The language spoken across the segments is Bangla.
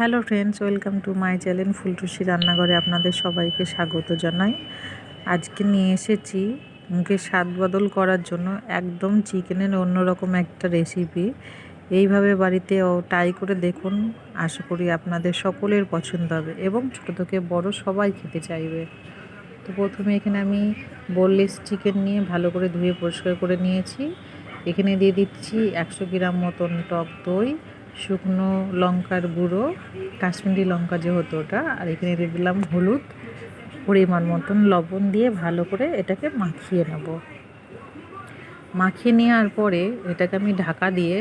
Hello friends, welcome to my channel Phultusi রান্নাঘরে আপনাদের সবাইকে স্বাগত জানাই। আজকে নিয়ে এসেছি মুখে স্বাদ বদল করার জন্য একদম চিকেনের অন্যরকম একটা রেসিপি। এইভাবে বাড়িতে ট্রাই করে দেখুন, আশা করি আপনাদের সকলের পছন্দ হবে এবং ছোটো থেকে বড় সবাই খেতে চাইবে। তো প্রথমে এখানে আমি বোনলেস চিকেন নিয়ে ভালো করে ধুয়ে পরিষ্কার করে নিয়েছি। এখানে দিয়ে দিচ্ছি একশো গ্রাম মতন টক দই শুকনো লঙ্কার গুঁড়ো, কাশ্মীরি লঙ্কা যে হতো ওটা, আর এখানে দিয়ে দিলাম হলুদ, পরিমাণ মতন লবণ দিয়ে ভালো করে এটাকে মাখিয়ে নেব। মাখিয়ে নেওয়ার পরে এটাকে আমি ঢাকা দিয়ে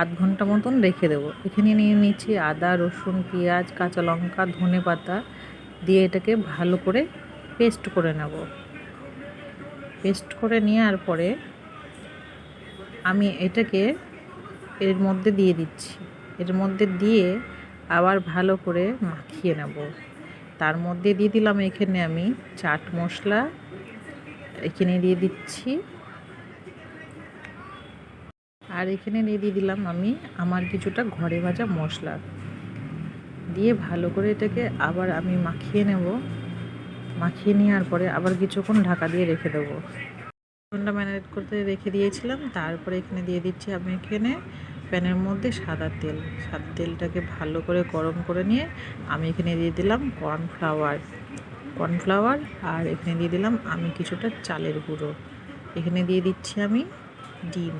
আধ ঘণ্টা মতন রেখে দেবো। এখানে নিয়ে নিচ্ছি আদা, রসুন, পেঁয়াজ, কাঁচা লঙ্কা, ধনে পাতা দিয়ে এটাকে ভালো করে পেস্ট করে নেব। পেস্ট করে নেওয়ার পরে আমি এটাকে এর মধ্যে দিয়ে দিচ্ছি। এর মধ্যে দিয়ে আবার ভালো করে মাখিয়ে নেব। তার মধ্যে দিয়ে দিলাম এখানে আমি চাট মশলা। এখানে দিয়ে দিচ্ছি। আর এখানে দিয়ে দিয়ে দিলাম আমি আমার কিছুটা ঘরে ভাজা মশলা। দিয়ে ভালো করে এটাকে আবার আমি মাখিয়ে নেব। মাখিয়ে নেওয়ার পরে আবার কিছুক্ষণ ঢাকা দিয়ে রেখে দেবো। ঘণ্টা ম্যারিনেট করতে রেখে দিয়েছিলাম। তারপরে এখানে দিয়ে দিচ্ছি আমি এখানে প্যানের মধ্যে সাদা তেল। সাদা তেলটাকে ভালো করে গরম করে নিয়ে আমি এখানে দিয়ে দিলাম কর্নফ্লাওয়ার। কর্নফ্লাওয়ার আর এখানে দিয়ে দিলাম আমি কিছুটা চালের গুঁড়ো। এখানে দিয়ে দিচ্ছি আমি ডিম।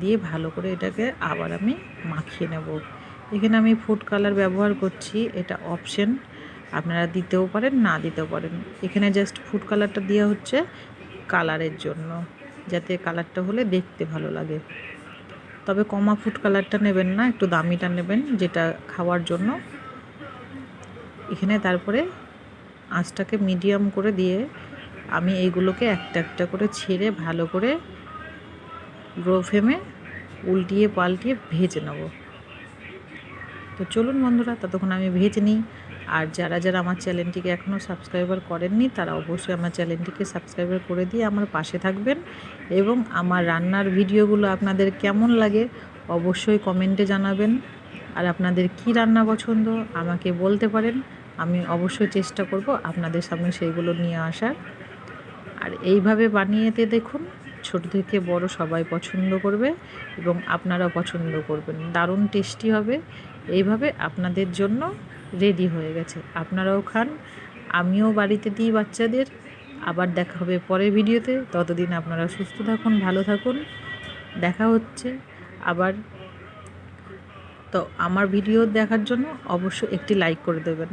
দিয়ে ভালো করে এটাকে আবার আমি মাখিয়ে নেব। এখানে আমি ফুড কালার ব্যবহার করছি, এটা অপশন। আপনারা দিতেও পারেন, না দিতেও পারেন। এখানে জাস্ট ফুড কালারটা দেওয়া হচ্ছে। কালারের জন্য, যাতে কালারটা হলে দেখতে ভালো লাগে। তবে কমা ফুড কালারটা নেবেন না, একটু দামিটা নেবেন যেটা খাওয়ার জন্য। এখানে তারপরে আঁচটাকে মিডিয়াম করে দিয়ে আমি এইগুলোকে একটা একটা করে ছেড়ে ভালো করে গ্রো ফ্রেমে উল্টিয়ে পাল্টিয়ে ভেজে নেব। তো চলুন বন্ধুরা, ততক্ষণ আমি ভেজে নিই। আর যারা যারা আমার চ্যানেলটিকে এখনও সাবস্ক্রাইবার করেননি, তারা অবশ্যই আমার চ্যানেলটিকে সাবস্ক্রাইবার করে দিয়ে আমার পাশে থাকবেন এবং আমার রান্নার ভিডিওগুলো আপনাদের কেমন লাগে অবশ্যই কমেন্টে জানাবেন। আর আপনাদের কি রান্না পছন্দ আমাকে বলতে পারেন, আমি অবশ্যই চেষ্টা করব আপনাদের সামনে সেইগুলো নিয়ে আসার। আর এইভাবে বানিয়েতে দেখুন, ছোট থেকে বড় সবাই পছন্দ করবে এবং আপনারাও পছন্দ করবেন। দারুণ টেস্টি হবে। এইভাবে আপনাদের জন্য রেডি হয়ে গেছে। আপনারাও খান, আমিও বাড়িতে দিই বাচ্চাদের। আবার দেখা হবে পরের ভিডিওতে। ততদিন আপনারা সুস্থ থাকুন, ভালো থাকুন। দেখা হচ্ছে আবার। তো আমার ভিডিও দেখার জন্য অবশ্যই একটি লাইক করে দেবেন।